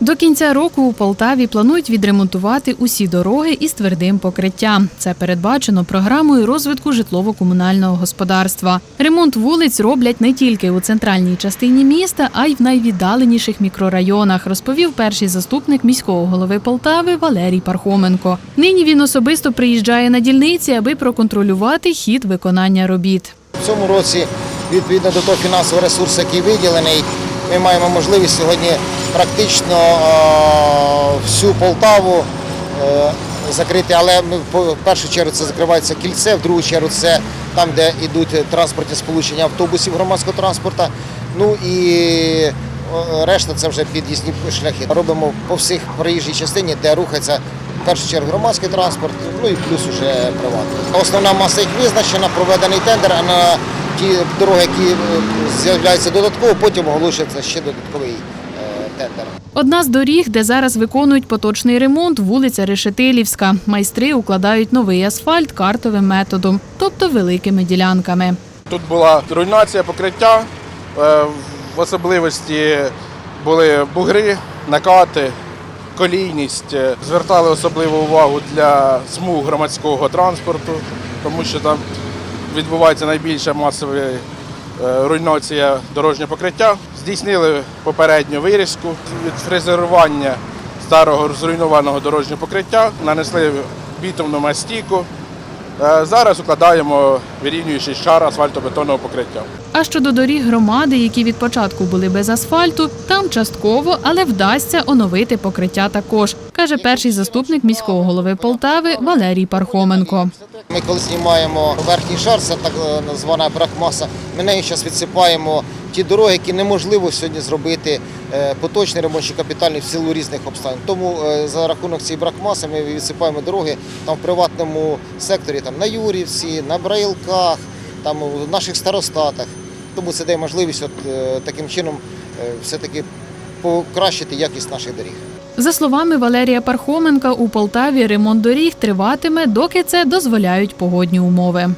До кінця року у Полтаві планують відремонтувати усі дороги із твердим покриттям. Це передбачено програмою розвитку житлово-комунального господарства. Ремонт вулиць роблять не тільки у центральній частині міста, а й в найвіддаленіших мікрорайонах, розповів перший заступник міського голови Полтави Валерій Пархоменко. Нині він особисто приїжджає на дільниці, аби проконтролювати хід виконання робіт. В цьому році, відповідно до того фінансового ресурсу, який виділений, ми маємо можливість сьогодні практично е, всю Полтаву е, закрити, але в першу чергу це закривається кільце, в другу чергу це там, де йдуть транспортні сполучення автобусів громадського транспорту. Ну і е, решта це вже під'їзні шляхи. Робимо по всіх проїжджій частині, де рухається в першу чергу громадський транспорт, ну і плюс уже приватний. Основна маса їх визначена, проведений тендер, а на ті дороги, які з'являються додатково, потім оголошується ще додатковий тендер. Одна з доріг, де зараз виконують поточний ремонт, вулиця Решетилівська. Майстри укладають новий асфальт картовим методом, тобто великими ділянками. Тут була руйнація покриття, е, в особливості були бугри, накати, колійність. Е, Звертали особливу увагу для смуг громадського транспорту, тому що там відбувається найбільша масова е, руйнація дорожнього покриття. Здійснили попередню вирізку від фрезерування старого зруйнованого дорожнього покриття, нанесли бітумну мастіку. Е, Зараз укладаємо вирівнюючий шар асфальтобетонного покриття. А щодо доріг громади, які від початку були без асфальту, там частково, але вдасться оновити покриття також, каже перший заступник міського голови Полтави Валерій Пархоменко. Ми коли знімаємо верхній шар, це так е, звана бракмаса, ми нею зараз відсипаємо ті дороги, які неможливо сьогодні зробити е, поточний ремонт чи капітальний в силу різних обставин. Тому е, за рахунок цієї бракмаси ми відсипаємо дороги там в приватному секторі, там на Юрівці, на Браїлках, там в наших старостатах. Тому це дає можливість от, таким чином е, все-таки покращити якість наших доріг. За словами Валерія Пархоменка, у Полтаві ремонт доріг триватиме, доки це дозволяють погодні умови.